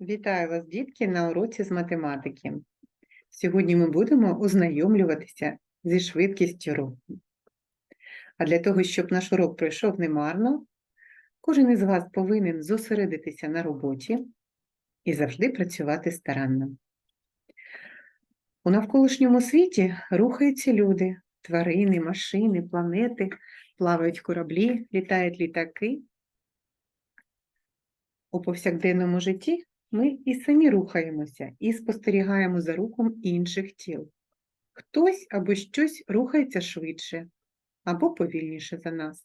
Вітаю вас, дітки, на уроці з математики. Сьогодні ми будемо ознайомлюватися зі швидкістю руху. А для того, щоб наш урок пройшов немарно, кожен із вас повинен зосередитися на роботі і завжди працювати старанно. У навколишньому світі рухаються люди, тварини, машини, планети, плавають кораблі, літають літаки. У повсякденному житті ми і самі рухаємося і спостерігаємо за рухом інших тіл. Хтось або щось рухається швидше або повільніше за нас.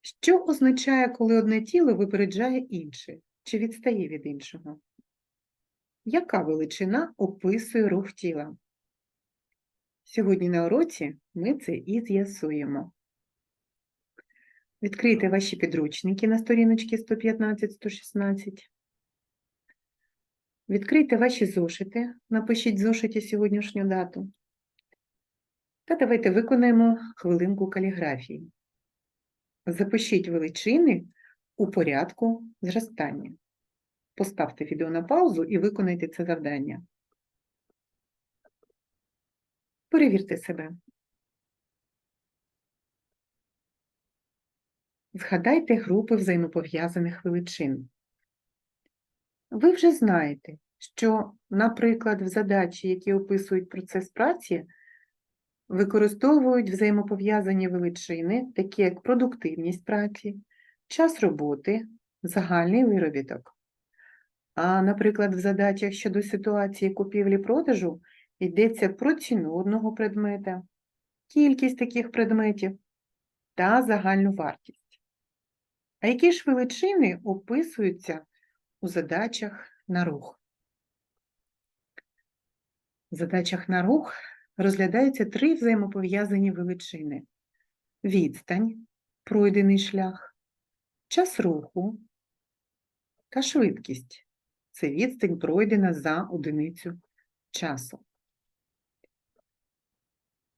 Що означає, коли одне тіло випереджає інше чи відстає від іншого? Яка величина описує рух тіла? Сьогодні на уроці ми це і з'ясуємо. Відкрийте ваші підручники на сторіночці 115-116. Відкрийте ваші зошити, напишіть зошиті сьогоднішню дату. Та давайте виконаємо хвилинку каліграфії. Запишіть величини у порядку зростання. Поставте відео на паузу і виконайте це завдання. Перевірте себе. Згадайте групи взаємопов'язаних величин. Ви вже знаєте, що, наприклад, в задачі, які описують процес праці, використовують взаємопов'язані величини, такі як продуктивність праці, час роботи, загальний виробіток. А, наприклад, в задачах щодо ситуації купівлі-продажу йдеться про ціну одного предмета, кількість таких предметів та загальну вартість. А які ж величини описуються у задачах на рух? В задачах на рух розглядаються три взаємопов'язані величини: відстань, пройдений шлях, час руху та швидкість. Це відстань пройдена за одиницю часу.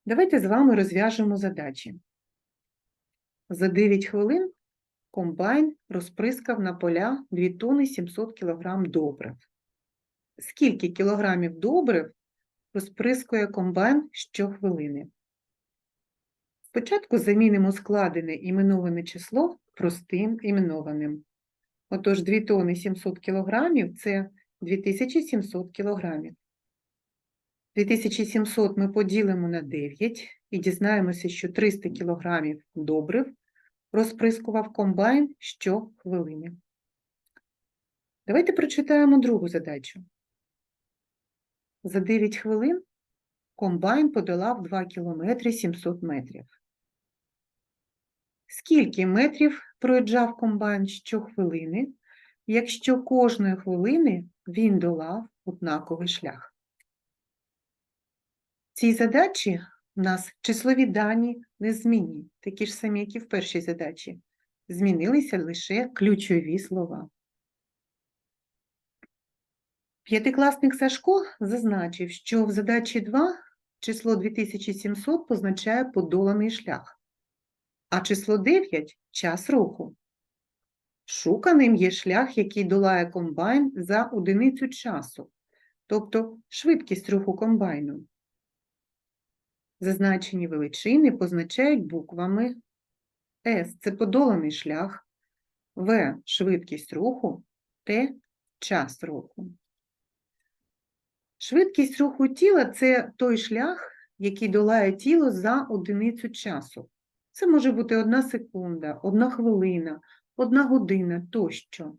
Давайте з вами розв'яжемо задачі. За 9 хвилин комбайн розприскав на поля 2 тони 700 кг добрив. Скільки кілограмів добрив розприскує комбайн щохвилини? Спочатку замінимо складене іменоване число простим іменованим. Отож, 2 тони 700 кілограмів – це 2700 кілограмів. 2700 ми поділимо на 9 і дізнаємося, що 300 кілограмів добрив розприскував комбайн щохвилини. Давайте прочитаємо другу задачу. За 9 хвилин комбайн подолав 2 кілометри 700 метрів. Скільки метрів проїжджав комбайн щохвилини, якщо кожної хвилини він долав однаковий шлях? В цій задачі у нас числові дані незмінні, такі ж самі, як і в першій задачі. Змінилися лише ключові слова. П'ятикласник Сашко зазначив, що в задачі 2 число 2700 позначає подоланий шлях, а число 9 – час руху. Шуканим є шлях, який долає комбайн за одиницю часу, тобто швидкість руху комбайну. Зазначені величини позначають буквами С це подоланий шлях, В швидкість руху, Т час руху. Швидкість руху тіла це той шлях, який долає тіло за одиницю часу. Це може бути одна секунда, одна хвилина, одна година тощо.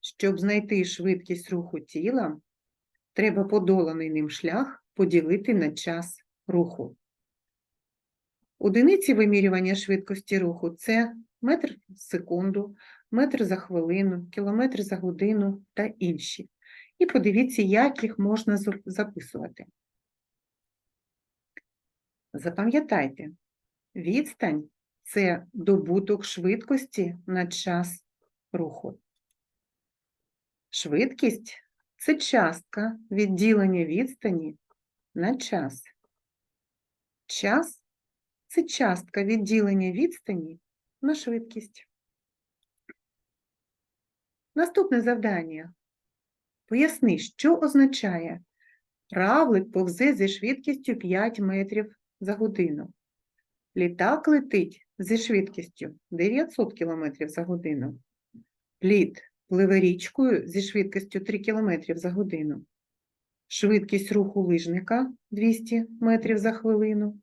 Щоб знайти швидкість руху тіла, треба подоланий ним шлях поділити на час руху. Одиниці вимірювання швидкості руху це метр в секунду, метр за хвилину, кілометр за годину та інші. І подивіться, як їх можна записувати. Запам'ятайте, відстань це добуток швидкості на час руху. Швидкість це частка відділення відстані на час. Час це частка відділення відстані на швидкість. Наступне завдання. Поясни, що означає равлик повзе зі швидкістю 5 метрів за годину. Літак летить зі швидкістю 900 км за годину. Плід пливе річкою зі швидкістю 3 км за годину. Швидкість руху лижника 200 метрів за хвилину.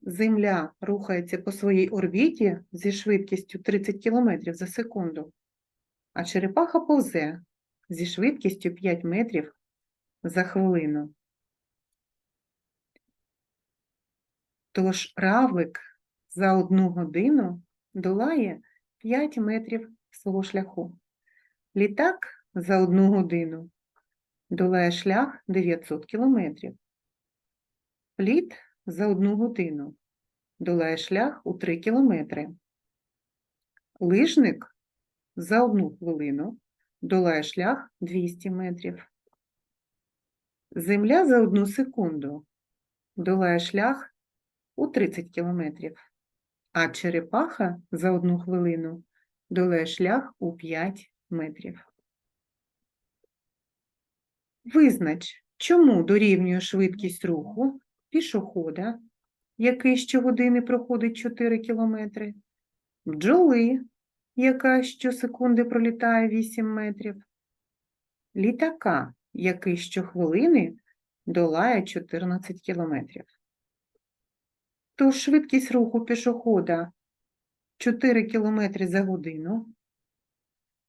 Земля рухається по своїй орбіті зі швидкістю 30 км за секунду, а черепаха повзе зі швидкістю 5 метрів за хвилину. Тож равлик за одну годину долає 5 метрів свого шляху. Літак за одну годину долає шлях 900 кілометрів. Плід за одну годину долає шлях у 3 кілометри. Лижник за одну хвилину долає шлях 200 метрів. Земля за одну секунду долає шлях у 30 кілометрів, а черепаха за одну хвилину долає шлях у 5 метрів. Визнач, чому дорівнює швидкість руху пішохода, який щогодини проходить 4 кілометри, бджоли, яка щосекунди пролітає 8 метрів, літака, який щохвилини долає 14 кілометрів. Тож швидкість руху пішохода 4 км за годину,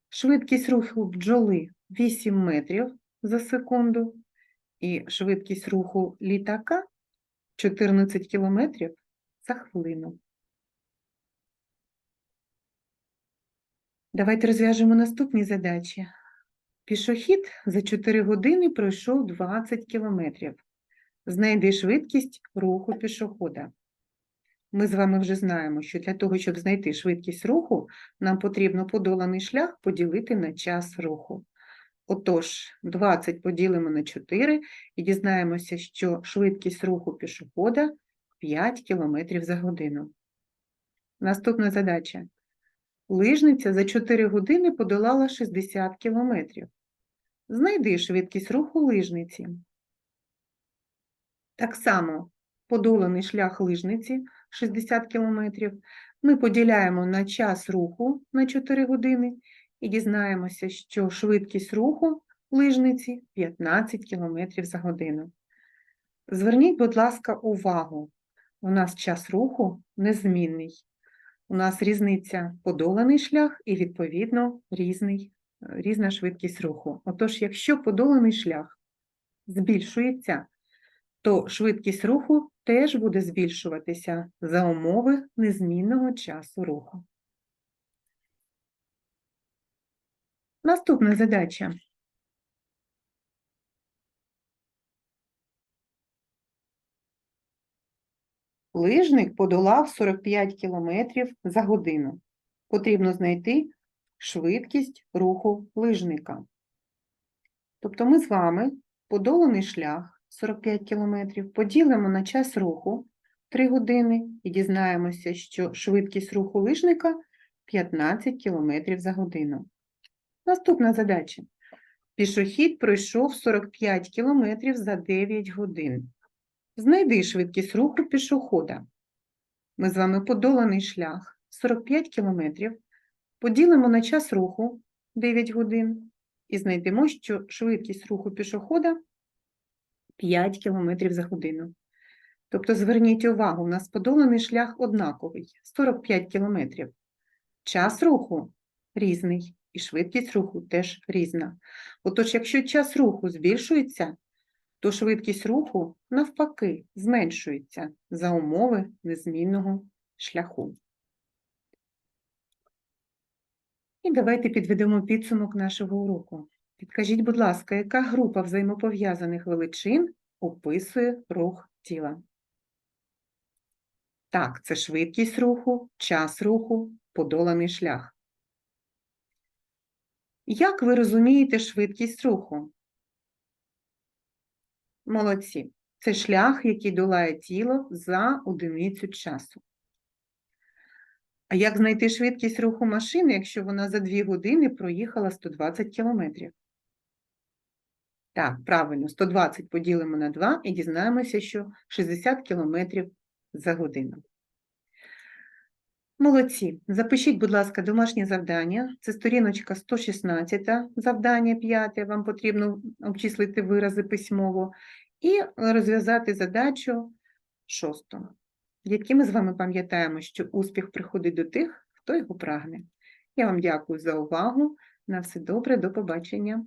швидкість руху бджоли 8 метрів за секунду і швидкість руху літака 14 км за хвилину. Давайте розв'яжемо наступні задачі. Пішохід за 4 години пройшов 20 кілометрів. Знайди швидкість руху пішохода. Ми з вами вже знаємо, що для того, щоб знайти швидкість руху, нам потрібно подоланий шлях поділити на час руху. Отож, 20 поділимо на 4 і дізнаємося, що швидкість руху пішохода 5 км за годину. Наступна задача. Лижниця за 4 години подолала 60 км. Знайди швидкість руху лижниці. Так само подоланий шлях лижниці 60 км ми поділяємо на час руху на 4 години і дізнаємося, що швидкість руху лижниці 15 км за годину. Зверніть, будь ласка, увагу, у нас час руху незмінний. У нас різниця подоланий шлях і, відповідно, різний, різна швидкість руху. Отож, якщо подоланий шлях збільшується, то швидкість руху теж буде збільшуватися за умови незмінного часу руху. Наступна задача. Лижник подолав 45 км за годину. Потрібно знайти швидкість руху лижника. Тобто ми з вами подоланий шлях 45 км поділимо на час руху 3 години і дізнаємося, що швидкість руху лижника 15 км за годину. Наступна задача. Пішохід пройшов 45 км за 9 годин. Знайди швидкість руху пішохода. Ми з вами подоланий шлях 45 км, поділимо на час руху 9 годин і знайдемо, що швидкість руху пішохода 5 км за годину. Тобто, зверніть увагу, у нас подоланий шлях однаковий 45 км. Час руху різний, і швидкість руху теж різна. Отож, якщо час руху збільшується, то швидкість руху, навпаки, зменшується за умови незмінного шляху. І давайте підведемо підсумок нашого уроку. Підкажіть, будь ласка, яка група взаємопов'язаних величин описує рух тіла? Так, це швидкість руху, час руху, подоланий шлях. Як ви розумієте швидкість руху? Молодці. Це шлях, який долає тіло за одиницю часу. А як знайти швидкість руху машини, якщо вона за 2 години проїхала 120 кілометрів? Так, правильно, 120 поділимо на 2 і дізнаємося, що 60 кілометрів за годину. Молодці. Запишіть, будь ласка, домашнє завдання. Це сторіночка 116, завдання 5. Вам потрібно обчислити вирази письмово і розв'язати задачу шосту. Дітки, ми з вами пам'ятаємо, що успіх приходить до тих, хто його прагне. Я вам дякую за увагу. На все добре, до побачення.